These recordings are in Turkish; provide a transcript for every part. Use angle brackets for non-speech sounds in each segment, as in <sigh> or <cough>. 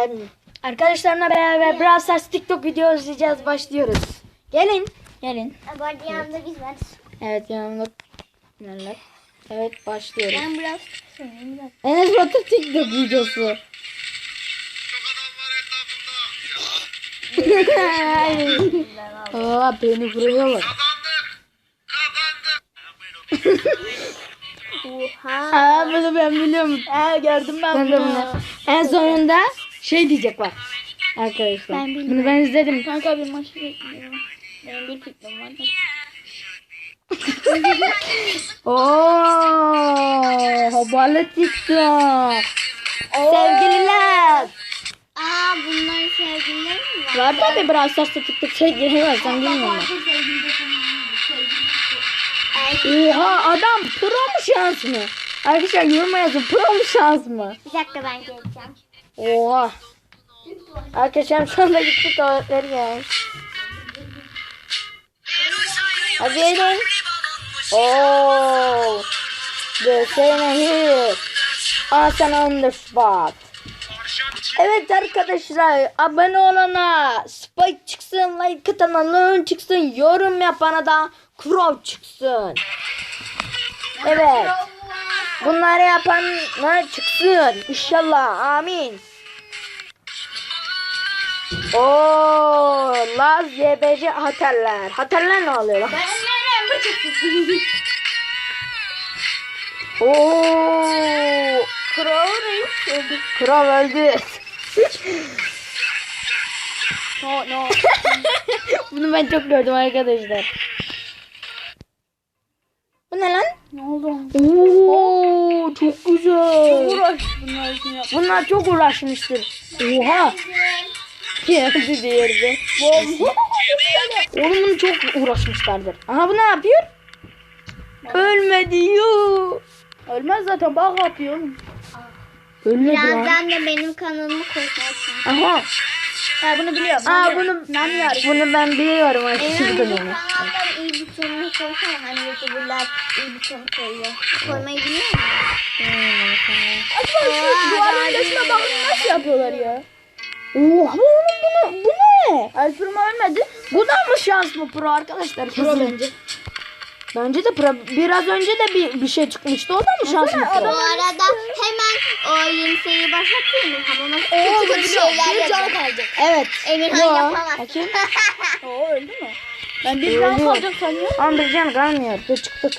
Ee, arkadaşlarımla beraber Brawl Stars TikTok video izleyeceğiz. Başlıyoruz. Gelin. Gelin. Bu arada yanımda biz varız. Evet yanımda neler? Evet başlıyoruz. Ben biraz. Enes Batur TikTok videosu. <laughs> Aa beni vuruyorlar. Oha. Aa bunu ben biliyorum. Aa, gördüm ben Ben bunu. En sonunda şey diyecek bak. Arkadaşlar. Ben bilmiyorum. bunu ben izledim. Kanka bir maçı bekliyorum. Benim bir fikrim var. Oo, haberle TikTok. Sevgililer. Aa bunların sevgilileri mi var? Var tabi Brawl Stars'ta TikTok sevgilileri var sen bilmiyor musun? Oha adam pro mu şans mı? Arkadaşlar yoruma yazın pro mu şans mı? Bir dakika ben geleceğim. Oha. Arkadaşlar şu anda gitti tuvaletleri gelmiş. Hadi gelin. Oo. The same here. Hasan on the spot. Evet arkadaşlar abone olana spike çıksın like atana learn çıksın yorum yapana da crow çıksın. Evet. Bunları yapanlar çıksın. İnşallah. Amin. Oo, Laz YBC haterler. Haterler ne oluyor lan? <laughs> Oo, Crow Reis öldü. kral öldü. <laughs> No no. <laughs> Bunu ben çok gördüm arkadaşlar. Bu ne lan? ne oldu? Oo, çok güzel. Uğraş bunlar için yap. Bunlar çok uğraşmıştır. Oha. Geldi diğeri. Oğlum bunu çok uğraşmışlardır. Aha bu ne yapıyor? Ölmedi yuh. Ölmez zaten bak yapıyorum. Ölmedi lan. Birazdan da benim kanalımı koyarsın. Aha. Ha bunu biliyorum. Aa bunu bunu ben biliyorum arkadaşlar. Benim Bu bu da kanalda iyi butonunu koysana. Hani youtuberlar iyi buton koyuyor. Koymayı biliyor musun? Şu duvarın dışına bakın nasıl yapıyorlar ya. Oha oğlum bunu bu ne? Alpırım ölmedi. Bu da mı şans mı pro arkadaşlar? Pro bence. Bence de. Biraz önce de bir, bir şey çıkmıştı. O da mı şans mı pro? Bu arada hemen o yeni seriyi başlatayım mı? Hamama kötü kötü şeyler yapacak. kalacak. Evet. Emirhan Yo, yapamaz. bakayım. <laughs> o öldü mü? Ben bir can kalacak sanıyorum. Ama bir can kalmıyor. Dur çıktık.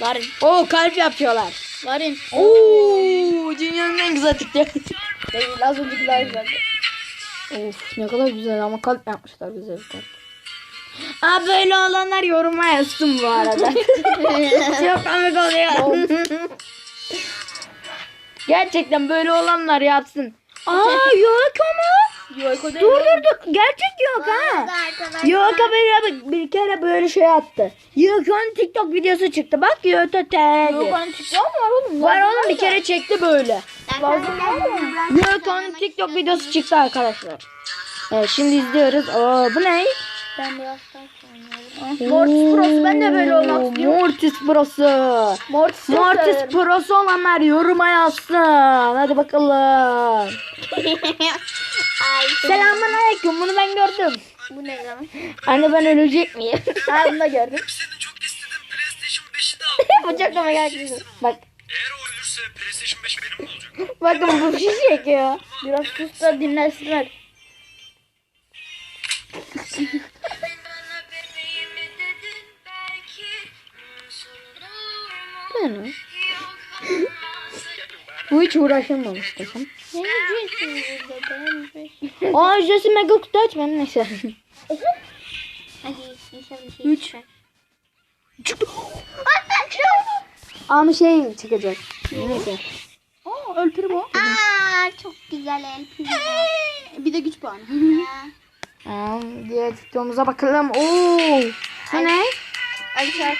Varın. Oo kalp yapıyorlar. Varın. Oo dünyanın en güzel TikTok. Değil az önceki daha güzeldi. Of ne kadar güzel ama kalp yapmışlar güzel bir kalp. Aa böyle olanlar yoruma yazsın bu arada. <laughs> Çok komik oluyor. Gerçekten böyle olanlar yapsın. Aa yok ama. Yok o değil. Dur dur dur. Gerçek yok ha. Yok bir, bir kere böyle şey attı. Yoko'nun TikTok videosu çıktı. Bak Yoto Yok tag. onun çıkıyor mu var oğlum? Var oğlum bir kere çekti böyle. Lazım Yoko'nun TikTok videosu çıktı arkadaşlar. Evet şimdi izliyoruz. Oo bu ne? Ben. Mortis Pro'su ben de böyle olmak istiyorum. Mortis Pro'su. Mortis Mortis. Pro'su olanlar yoruma yazsın. Hadi bakalım. <laughs> Selamun aleyküm. Bunu ben gördüm. Bu ne lan? Anne ben ölecek miyim? <laughs> Ha bunu da gördüm. Senin çok istediğin PlayStation 5'i de <laughs> al. bu çok komik arkadaşlar. Bak. Eğer o ölürse PlayStation 5 benim mi olacak? Bakın bu bir şey çekiyor. Biraz sus da dinlesinler. Lan? Bu hiç uğraşılmamış desem. Ne diyeceksin burada? Ben Aa Jesse Mega kutu açmayayım neyse. Hadi inşallah bir şey Üç. çıkar. Ama şey çıkacak. Neyse. Aa ölpürüm o. Aa çok güzel ölpürüm Bir de güç puanı. Aa, diğer TikTok'umuza bakalım. Oo. Bu ne? Alper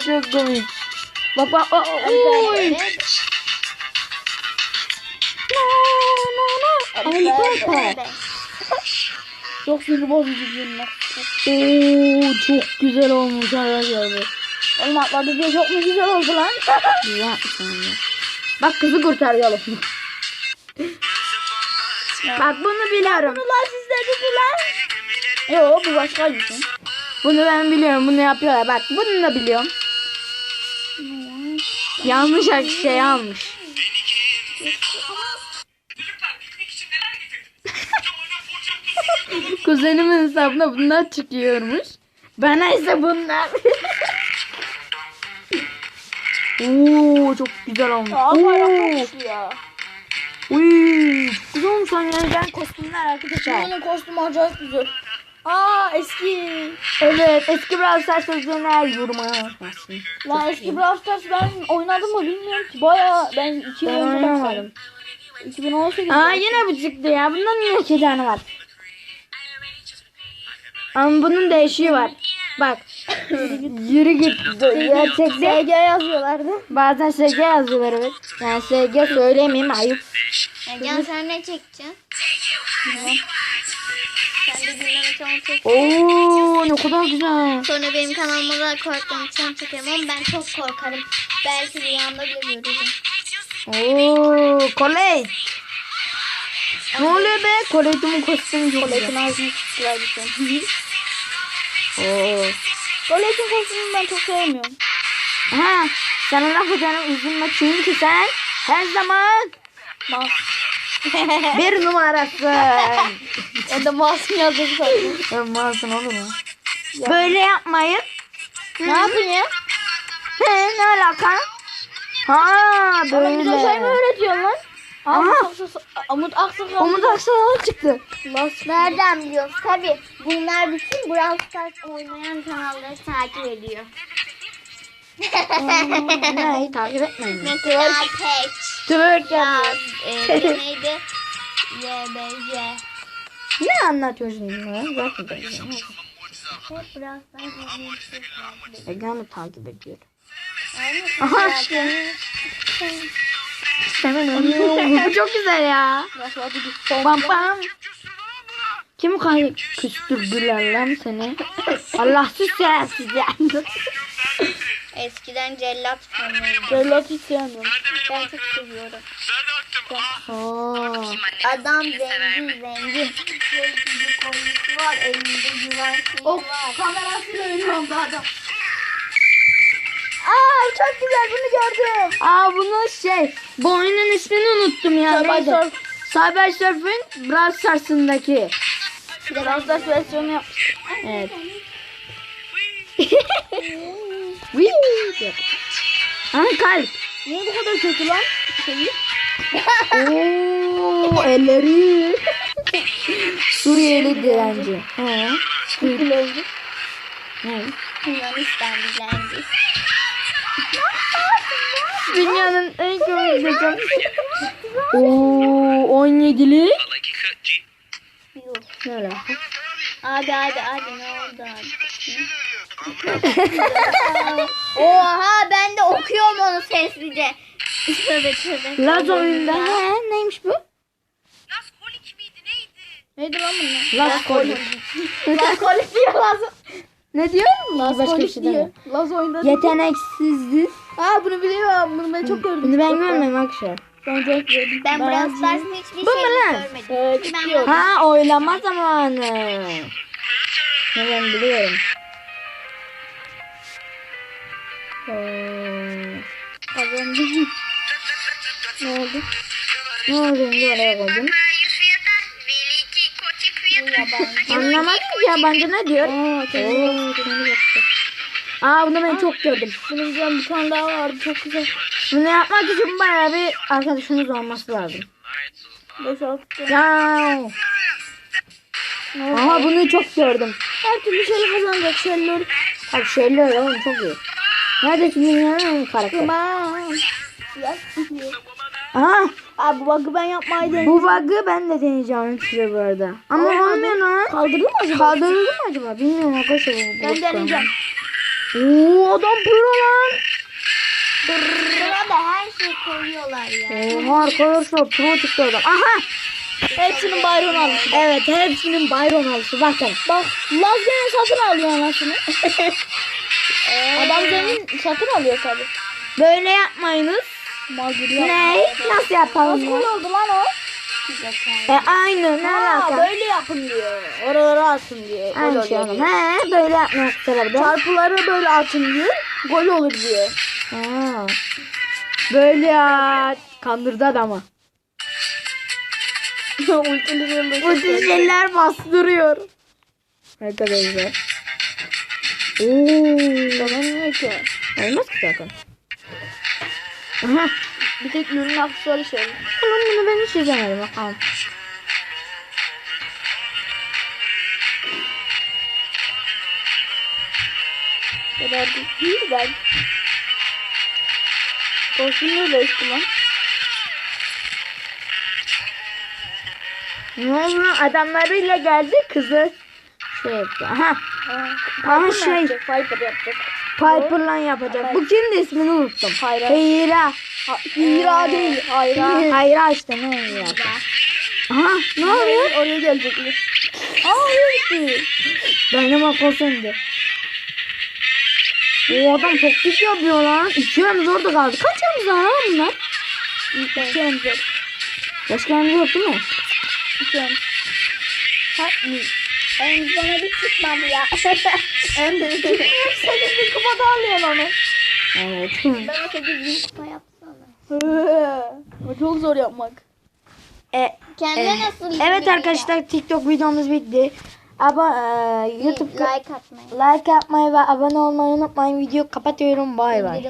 çok komik. Bak bak. bak. Oy. Alper. Çok sinir bozucu ürün. Oo, çok güzel olmuş arkadaşlar bu. Oğlum atladı diye çok mu güzel oldu lan? Güzel <laughs> yapmışsın ya. Bak kızı kurtaralım. Bak bunu biliyorum. Ulan siz dediniz lan. Yo bu başka bir şey. Bunu ben biliyorum. Bunu yapıyorlar. Bak bunu da biliyorum. Yanlış şey almış. <laughs> Kuzenimin hesabına bunlar çıkıyormuş. Bana ise bunlar. <laughs> Oo çok güzel olmuş. Oo. bayrak ya. Uy, güzel olmuş lan yani ben kostümler arkadaşlar. Bunun kostümü acayip güzel. Aa eski. Evet eski Brawl Stars sözlerine yoruma yazmasın. Lan eski Brawl Stars ben oynadım mı bilmiyorum ki. Baya ben 2 yıl önce başladım. 2018. Aa yine bu çıktı ya. Bundan niye iki tane var? Ama bunun değişiği var. Bak. <laughs> Yürü git. Gerçekte SG yazıyorlardı. bazen SG yazıyorlar evet. Yani SG söylemeyeyim ayıp. Can sen ne çekeceksin? Oo ne kadar güzel. Sonra benim kanalıma da korktuğum için çekerim ama ben çok korkarım. Belki rüyamda görürüm. Oo kolej. Ne oluyor be? Kolejimin kostümü güzel. Kolejin ağzını tuttular bir şey. <laughs> Oo. Kolejin kostümünü ben çok sevmiyorum. Ha, sana laf ederim üzülme çünkü sen her zaman Mas. <laughs> bir numarasın. ya da masum yazıyor zaten. Ben masum olur mu? Böyle yapmayın. ne yapayım? He, ne alaka? Ha Böyle. Bize şey mi böyle. öğretiyorsun lan? Aha. Amut Aksakal. Amut Aksakal. Umut Aksaray çıktı. Nereden biliyorsun? Tabi bunlar bütün Brawl Stars oynayan kanalları takip ediyor. ne takip etmeyin. Mesela Patch. Twerk Ya, yapıyor. e, neydi? YBC. Ne anlatıyorsun ya? Zaten ben Hep Brawl Stars oynuyor. Ege'mi takip ediyor. Aha. Aha. Hemen oynuyor. Bu çok güzel ya. Bam bam. Kim kay küstürdüler lan seni? Allahsız şerefsiz ya. <laughs> Eskiden cellat fanıydım. Cellat hiç sevmiyorum. Ben çok seviyorum. Adam zengin zengin. Sevgili konusu var. Elinde güven şeyi Oh. var. Kamerasıyla oynuyorum adam. Aa çok güzel bunu gördüm. Aa bunu şey bu oyunun ismini unuttum ya. Cyber. Cyber Surf'ün Brawl Stars'ındaki. Brawl Stars versiyonu yapmış. Evet. <laughs> <laughs> Wii. Ha kalp. Niye bu kadar kötü lan? Şeyi. Oo elleri. Suriyeli direnci. He. Kırkılı Ne? Yunanistan dilenci. Dünyanın en komik desem. Oo 17'li. like it cut G. Yok. Ne alaka? Abi abi abi ne oldu abi? Oha ben de okuyorum onu sessizce. Tövbe tövbe. Laz oyunda. He neymiş bu? Nas kolik miydi neydi? Neydi lan bunlar? Laz kolik. Laz kolik diyor Laz. Ne diyor? Laz Başka bir kolik şey diyor. Laz oyunda. Yeteneksizlik. Aa bunu biliyorum. Bunu ben çok gördüm. Bunu ben görmedim arkadaşlar. Ben çok gördüm. Ben Brawl Stars'ın hiçbir Bu mu şeyini lan? görmedim. Evet, Ben. Ha oylama zamanı. Ne ben biliyorum. Oo. kazandım. Ne oldu? Ne oldu koydum? Anlamadım ki yabancı ne diyor? Aa, bunu ben çok gördüm. Bunun bir tane daha vardı. Çok güzel. Bunu yapmak için bayağı bir arkadaşınız olması lazım. 5-6 tane. Ya. Aha bunu çok gördüm. Her türlü şeyle kazanacak şeyler. Bak şeyler oğlum çok iyi. Neredeki dünyanın karakteri? Tamam. Aha Abi bu bug'ı ben yapmayı bu bug'ı ben de deneyeceğim size bu arada. Ama Olmadı. olmuyor lan. Kaldırır mı acaba? Kaldırıldı mı acaba? Bilmiyorum arkadaşlar. bu Ben deneyeceğim. Oo adam pro lan. Buna da her şey koyuyorlar ya. Oha arkadaşlar pro çıktı adam. Aha. Hepsinin bayrağını almış. Evet hepsinin Byron alışı bakın. Bak Laz gene satın alıyor anasını. <laughs> Adam zengin satın alıyor tabi. Böyle yapmayınız. Gibi Ne? Nasıl yapalım Nasıl ya? oldu lan o? E aynı ne Ha, alaka? böyle yapın diyor. Oralara atın diyor. Aynı şey oğlum. He böyle yapmışlar da. Çarpıları böyle atın diyor. Gol olur diyor. Ha. Böyle ya. Kandırdı adamı. <laughs> Ultili şeyler bastırıyor. Arkadaşlar. Ooo. Kazanmıyor ki. Olmaz ki zaten. Aha. Bir tek ürün aksesuarı şey. Oğlum bunu ben hiç izlemedim. Bakalım. kadar değil ben. Kostümü de işte lan. Ne oldu? Adamlarıyla geldi kızı. Şey yaptı. Aha. Ama şey. yapacak, Piper yapacak. Piper'la yapacak. Bu kimdi ismini unuttum. Hayra. Heyra. Ha, Hira değil. Hayra. Hayra işte ne Heyra? Aha ne oluyor? Oraya gelecekler. Aa oraya gitti. Dynamite Olsen'di. O adam çok dik yapıyor lan. İki yalnız orada kaldı. Kaç yalnız var lan bunlar? İki emzir. Başka yalnız yok değil mi? İki emzir. Ha, en bana bir çıkmadı ya. <laughs> en de sekiz bin kupada alıyorsun onu. Evet. Ben o sekiz bin kupa yapsana. o çok zor yapmak. e, Kendine e, nasıl evet arkadaşlar TikTok videomuz bitti. Ama e, YouTube like atmayı. like yapmayı ve abone olmayı unutmayın. Videoyu kapatıyorum. Bay bay.